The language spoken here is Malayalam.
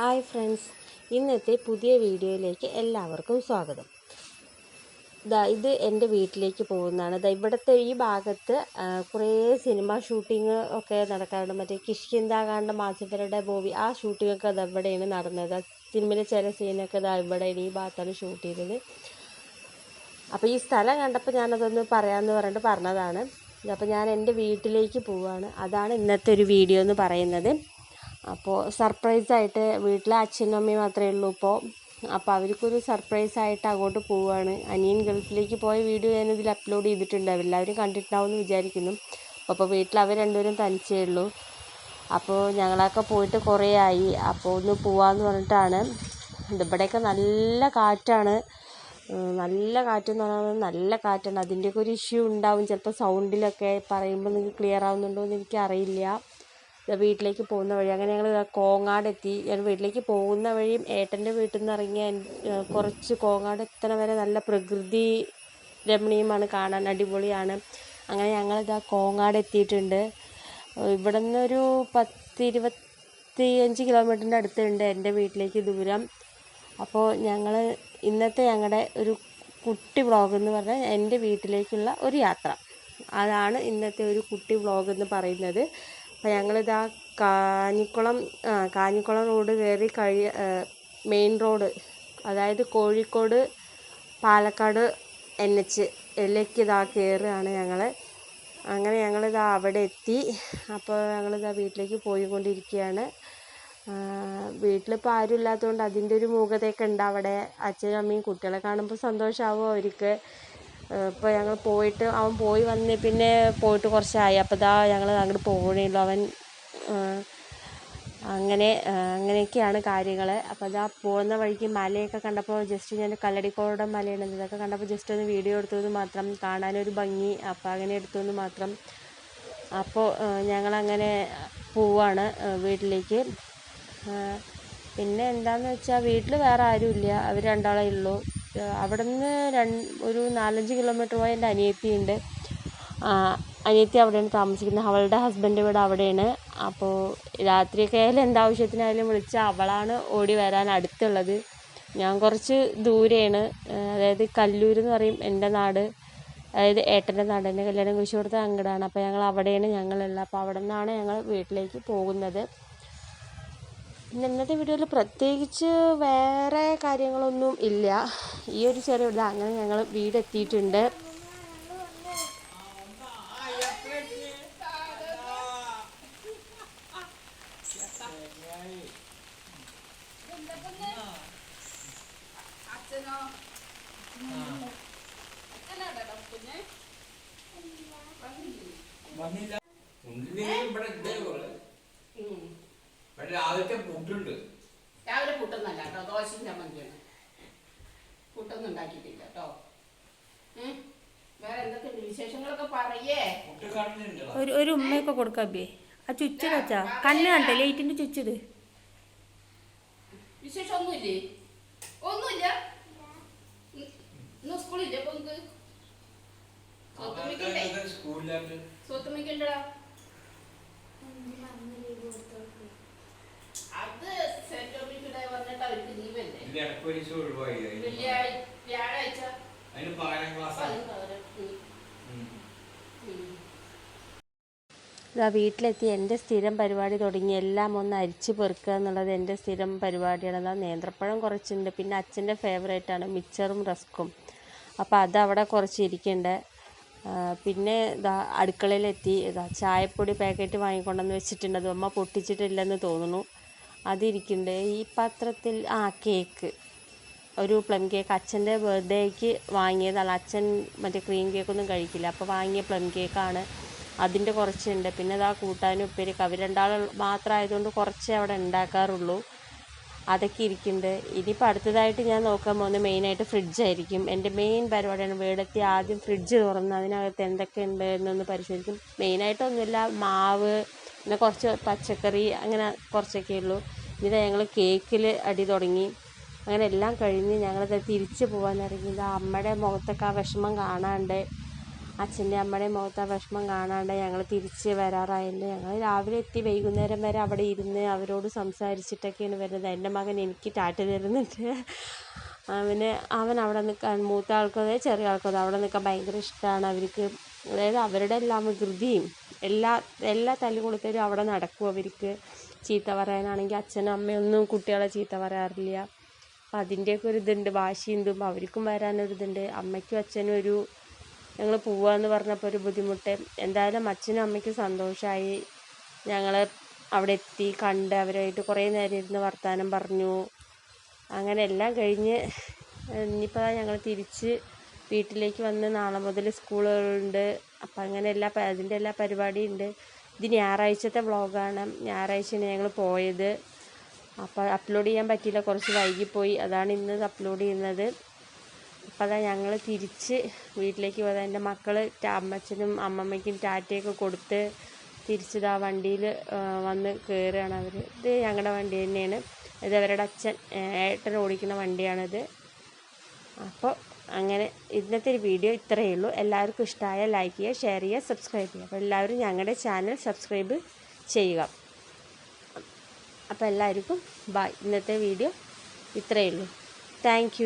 ഹായ് ഫ്രണ്ട്സ് ഇന്നത്തെ പുതിയ വീഡിയോയിലേക്ക് എല്ലാവർക്കും സ്വാഗതം. ദാ ഇത് എന്റെ വീട്ടിലേക്ക് പോകുന്നതാണ്. ദാ ഇവിടുത്തെ ഈ ഭാഗത്ത് കുറേ സിനിമ ഷൂട്ടിങ് ഒക്കെ നടക്കാറുണ്ട്. മറ്റേ കിഷ്കിന്താകാണ്ട മാസിഫരുടെ മൂവി ആ ഷൂട്ടിങ്ങൊക്കെ അത് ഇവിടെയാണ് നടന്നത്. സിനിമയിലെ ചില സീനൊക്കെ ദാ ഇവിടെയാണ് ഈ ഭാഗത്താണ് ഷൂട്ട് ചെയ്തത്. അപ്പോൾ ഈ സ്ഥലം കണ്ടപ്പോൾ ഞാനതൊന്ന് പറയാമെന്ന് പറഞ്ഞിട്ട് പറഞ്ഞതാണ്. അപ്പോൾ ഞാൻ എന്റെ വീട്ടിലേക്ക് പോവുകയാണ് അതാണ് ഇന്നത്തെ ഒരു വീഡിയോ എന്ന് പറയുന്നത്. അപ്പോൾ സർപ്രൈസായിട്ട് വീട്ടിലെ അച്ഛനും അമ്മയും മാത്രമേ ഉള്ളൂ ഇപ്പോൾ അപ്പോൾ അവർക്കൊരു സർപ്രൈസായിട്ട് അങ്ങോട്ട് പോവുകയാണ് അനിയൻ ഗൾഫിലേക്ക് പോയ വീഡിയോ ഞാൻ ഇതിൽ അപ്ലോഡ് ചെയ്തിട്ടുണ്ട്. എല്ലാവരും കണ്ടിട്ടുണ്ടാവും എന്ന് വിചാരിക്കുന്നു. അപ്പോൾ വീട്ടിൽ അവർ രണ്ടുപേരും തനിച്ചേ ഉള്ളൂ. അപ്പോൾ ഞങ്ങളൊക്കെ പോയിട്ട് കുറേ ആയി അപ്പോൾ ഒന്ന് പോവാമെന്ന് പറഞ്ഞിട്ടാണ്. ഇവിടെയൊക്കെ നല്ല കാറ്റാണ്. നല്ല കാറ്റെന്ന് പറഞ്ഞാൽ നല്ല കാറ്റാണ്. അതിന്റെയൊക്കെ ഒരു ഇഷ്യൂ ഉണ്ടാവും. ചിലപ്പോൾ സൗണ്ടിലൊക്കെ പറയുമ്പോൾ നിങ്ങൾക്ക് ക്ലിയർ ആവുന്നുണ്ടോ എന്ന് എനിക്കറിയില്ല. വീട്ടിലേക്ക് പോകുന്ന വഴി. അങ്ങനെ ഞങ്ങൾ കോങ്ങാടെത്തി. ഞാൻ വീട്ടിലേക്ക് പോകുന്ന വഴിയും ഏട്ടന്റെ വീട്ടിൽ നിന്ന് ഇറങ്ങിയ കുറച്ച് കോങ്ങാട് എത്തണ വരെ നല്ല പ്രകൃതി രമണീയമാണ് കാണാൻ അടിപൊളിയാണ്. അങ്ങനെ ഞങ്ങളിതാ കോങ്ങാട് എത്തിയിട്ടുണ്ട് ഇവിടെ നിന്നൊരു പത്തിരുപത്തി അഞ്ച് കിലോമീറ്ററിന്റെ അടുത്തുണ്ട് എന്റെ വീട്ടിലേക്ക് ദൂരം. അപ്പോൾ ഞങ്ങൾ ഇന്നത്തെ ഞങ്ങളുടെ ഒരു കുട്ടി വ്ളോഗ് എന്ന് പറഞ്ഞാൽ എന്റെ വീട്ടിലേക്കുള്ള ഒരു യാത്ര. അതാണ് ഇന്നത്തെ ഒരു കുട്ടി വ്ളോഗ് എന്ന് പറയുന്നത്. അപ്പോൾ ഞങ്ങളിതാ കാഞ്ഞിക്കുളം ആ കാഞ്ഞിക്കുളം റോഡ് കയറി കഴിയ മെയിൻ റോഡ് അതായത് കോഴിക്കോട് പാലക്കാട് എൻ എച്ച് എല്ലേക്ക് ഇതാ കയറുകയാണ് ഞങ്ങൾ അങ്ങനെ ഞങ്ങളിതാ അവിടെ എത്തി. അപ്പോൾ ഞങ്ങളിതാ വീട്ടിലേക്ക് പോയിക്കൊണ്ടിരിക്കുകയാണ്. വീട്ടിലിപ്പോൾ ആരും ഇല്ലാത്തതുകൊണ്ട് അതിന്റെ ഒരു മൂകതയൊക്കെ ഉണ്ട് അവിടെ. അച്ഛനും അമ്മയും കുട്ടികളെ കാണുമ്പോൾ സന്തോഷമാവും അവർക്ക്. ഇപ്പോൾ ഞങ്ങൾ പോയിട്ട് അവൻ പോയി വന്ന് പിന്നെ പോയിട്ട് കുറച്ചായി. അപ്പോൾ ഇതാ ഞങ്ങൾ അങ്ങോട്ട് ഉള്ളൂ. അവൻ അങ്ങനെ അങ്ങനെയൊക്കെയാണ് കാര്യങ്ങൾ അപ്പോൾ ഇതാ പോകുന്ന വഴിക്ക് മലയൊക്കെ കണ്ടപ്പോൾ ജസ്റ്റ് ഞാൻ കല്ലടിക്കോടം മലയാണ് ഇതൊക്കെ കണ്ടപ്പോൾ ജസ്റ്റ് ഒന്ന് വീഡിയോ എടുത്തത് മാത്രം കാണാനൊരു ഭംഗി. അപ്പോൾ അങ്ങനെ എടുത്തതെന്ന് മാത്രം. അപ്പോൾ ഞങ്ങളങ്ങനെ പോവാണ് വീട്ടിലേക്ക്. പിന്നെ എന്താണെന്ന് വെച്ചാൽ വീട്ടിൽ വേറെ ആരുമില്ല. അവർ രണ്ടാളേ ഉള്ളൂ. അവിടെ നിന്ന് രണ്ട് ഒരു നാലഞ്ച് കിലോമീറ്റർ പോയ എന്റെ അനിയത്തിയുണ്ട് അനിയത്തി അവിടെയാണ് താമസിക്കുന്നത്. അവളുടെ ഹസ്ബൻഡ് ഇവിടെ അവിടെയാണ്. അപ്പോൾ രാത്രിയൊക്കെ ആയാലും എന്താവശ്യത്തിനായാലും വിളിച്ചാൽ അവളാണ് ഓടി വരാൻ അടുത്തുള്ളത്. ഞാൻ കുറച്ച് ദൂരെയാണ്. അതായത് കല്ലൂർ എന്ന് പറയും എന്റെ നാട്. അതായത് ഏട്ടന്റെ നാട്. എന്റെ കല്യാണം കഴിച്ചു കൊടുത്ത അങ്ങടാണ്. അപ്പോൾ ഞങ്ങൾ അവിടെയാണ് ഞങ്ങളുള്ളത് അപ്പോൾ അവിടെ നിന്നാണ് ഞങ്ങൾ വീട്ടിലേക്ക് പോകുന്നത്. പിന്നെ ഇന്നത്തെ വീഡിയോയിൽ പ്രത്യേകിച്ച് വേറെ കാര്യങ്ങളൊന്നും ഇല്ല. ഈ ഒരു ചെറിയ ഇത് അങ്ങനെ ഞങ്ങൾ വീടെത്തിയിട്ടുണ്ട് ഇവിടെ രാവിലത്തെ പുട്ടുണ്ട്. രാവിലെ പുട്ടൊന്നല്ല കേട്ടോ ദോശയും ചമ്മന്തിയാണ്. പുട്ടൊന്നും ഉണ്ടാക്കിയിട്ടില്ല കേട്ടോ. വേറെ എന്തൊക്കെയുണ്ട് വിശേഷങ്ങളൊക്കെ പറയേ. ഒരു ഒരു ഉമ്മയൊക്കെ കൊടുക്കാം അബിയെ ആ ചുച്ചിട് വെച്ചാ. കണ്ണ് കണ്ടേ ലൈറ്റിന്റെ ചുച്ചിട് വിശേഷം ഒന്നുമില്ലേ. ഒന്നുമില്ല. ഇന്ന് സ്കൂളില്ലേ നിങ്ങക്ക്? സ്വത്തുമിക്കണ്ടേ? സ്കൂളിലാണ്ട് സ്വത്തുമിക്കണ്ടടാ അത് സെന്റ് ടോമിക്കിടെ വന്നിട്ട് അവർക്ക് ഒരു ദിവസം ഒഴിവായി. അതിന് വെള്ളിയാഴ്ച വ്യാഴാഴ്ച. അതിന് പകരം ക്ലാസ്. ഇതാ വീട്ടിലെത്തി. എന്റെ സ്ഥിരം പരിപാടി തുടങ്ങി. എല്ലാം ഒന്ന് അരിച്ച് പെറുക്കുക എന്നുള്ളത് എന്റെ സ്ഥിരം പരിപാടിയാണ്. അതാ നേന്ത്രപ്പഴം കുറച്ചുണ്ട് പിന്നെ അച്ഛന്റെ ഫേവറേറ്റാണ് മിച്ചറും റസ്ക്കും അപ്പോൾ അതവിടെ കുറച്ച് ഇരിക്കുന്നുണ്ട് ആ, പിന്നെ ഇതാ അടുക്കളയിലെത്തി. ഇതാ ചായപ്പൊടി പാക്കറ്റ് വാങ്ങിക്കൊണ്ടെന്ന് വെച്ചിട്ടുണ്ട്. അത് അമ്മ പൊട്ടിച്ചിട്ടില്ലെന്ന് തോന്നുന്നു. അതിരിക്കുന്നുണ്ട് ഈ പത്രത്തിൽ ആ കേക്ക്. ഒരു പ്ലം കേക്ക്. അച്ഛന്റെ ബർത്ത്ഡേക്ക് വാങ്ങിയതാണ്. അച്ഛൻ മറ്റേ ക്രീം കേക്കൊന്നും കഴിക്കില്ല. അപ്പോൾ വാങ്ങിയ പ്ലം കേക്കാണ്. അതിന്റെ കുറച്ചുണ്ട്. പിന്നെ അതാ കൂട്ടാനും ഉപ്പേരിക്ക് അവർ രണ്ടാൾ മാത്രമായതുകൊണ്ട് കുറച്ചേ അവിടെ ഉണ്ടാക്കാറുള്ളൂ. അതൊക്കെ ഇരിക്കുന്നുണ്ട് ഇനിയിപ്പോൾ അടുത്തതായിട്ട് ഞാൻ നോക്കാൻ പോകുന്നത് മെയിനായിട്ട് ഫ്രിഡ്ജായിരിക്കും. എന്റെ മെയിൻ പരിപാടിയാണ് വീടെത്തി ആദ്യം ഫ്രിഡ്ജ് തുറന്ന് അതിനകത്ത് എന്തൊക്കെ ഉണ്ട് എന്നൊന്ന് പരിശോധിക്കും. മെയിനായിട്ടൊന്നുമില്ല. മാവ് പിന്നെ കുറച്ച് പച്ചക്കറി അങ്ങനെ കുറച്ചൊക്കെ ഉള്ളൂ. ഇത് ഞങ്ങൾ കേക്കിൽ അടി തുടങ്ങി. അങ്ങനെ എല്ലാം കഴിഞ്ഞ് ഞങ്ങളിത് തിരിച്ച് പോകാൻ ഇറങ്ങി ഇത് അമ്മയുടെ മുഖത്തൊക്കെ ആ വിഷമം കാണാണ്ട് അച്ഛന്റെ അമ്മയുടെ മുഖത്ത് ആ വിഷമം കാണാണ്ട് ഞങ്ങൾ തിരിച്ച് വരാറായിരുന്നു ഞങ്ങൾ രാവിലെ എത്തി വൈകുന്നേരം വരെ അവിടെ ഇരുന്ന് അവരോട് സംസാരിച്ചിട്ടൊക്കെയാണ് വരുന്നത്. എന്റെ മകൻ എനിക്ക് ടാറ്റ തരുന്നുണ്ട്. അവന് അവൻ അവിടെ നിൽക്കാൻ മൂത്ത ആൾക്കോ ചെറിയ ആൾക്കോ അവിടെ നിൽക്കാൻ ഭയങ്കര ഇഷ്ടമാണ് അവർക്ക് അതായത് അവരുടെ എല്ലാം വികൃതിയും എല്ലാ എല്ലാ തല്ലുകൊളുത്തരും അവിടെ നടക്കും അവർക്ക്. ചീത്ത പറയാനാണെങ്കിൽ അച്ഛനും അമ്മയൊന്നും കുട്ടികളെ ചീത്ത പറയാറില്ല. അപ്പം അതിന്റെയൊക്കെ ഒരു ഇതുണ്ട് വാശിയും ഇതും അവർക്കും വരാനൊരിതുണ്ട്. അമ്മയ്ക്കും അച്ഛനും ഒരു ഞങ്ങൾ പോവാന്ന് പറഞ്ഞപ്പോൾ ഒരു ബുദ്ധിമുട്ട്. എന്തായാലും അച്ഛനും അമ്മയ്ക്കും സന്തോഷമായി ഞങ്ങൾ അവിടെ എത്തി കണ്ട് അവരായിട്ട് കുറേ നേരം ഇരുന്ന് വർത്തമാനം പറഞ്ഞു. അങ്ങനെ എല്ലാം കഴിഞ്ഞ് ഇനിയിപ്പോൾ ഞങ്ങൾ തിരിച്ച് വീട്ടിലേക്ക് വന്ന് നാളെ മുതൽ സ്കൂളുകളുണ്ട്. അപ്പം അങ്ങനെ എല്ലാ അതിന്റെ എല്ലാ പരിപാടിയും ഉണ്ട് ഇത് ഞായറാഴ്ചത്തെ വ്ളോഗാണ്. ഞായറാഴ്ചയാണ് ഞങ്ങൾ പോയത്. അപ്പോൾ അപ്ലോഡ് ചെയ്യാൻ പറ്റിയില്ല. കുറച്ച് വൈകിപ്പോയി. അതാണ് ഇന്ന് അപ്ലോഡ് ചെയ്യുന്നത്. അപ്പോൾ അതാ ഞങ്ങൾ തിരിച്ച് വീട്ടിലേക്ക് പോയത്. എന്റെ മക്കൾ അമ്മച്ചനും അമ്മമ്മയ്ക്കും ടാറ്റയൊക്കെ കൊടുത്ത് തിരിച്ചിതാ വണ്ടിയിൽ വന്ന് കയറുകയാണ് അവർ ഇത് ഞങ്ങളുടെ വണ്ടി തന്നെയാണ്. ഇത് അവരുടെ അച്ഛൻ ഏട്ടൻ ഓടിക്കുന്ന വണ്ടിയാണിത്. അപ്പോൾ അങ്ങനെ ഇന്നത്തെ ഒരു വീഡിയോ ഇത്രയേ ഉള്ളൂ. എല്ലാവർക്കും ഇഷ്ടമായ ലൈക്ക് ചെയ്യുക ഷെയർ ചെയ്യുക സബ്സ്ക്രൈബ് ചെയ്യുക. അപ്പോൾ എല്ലാവരും ഞങ്ങളുടെ ചാനൽ സബ്സ്ക്രൈബ് ചെയ്യുക. അപ്പോൾ എല്ലാവർക്കും ബൈ ഇന്നത്തെ വീഡിയോ ഇത്രയേ ഉള്ളൂ. താങ്ക്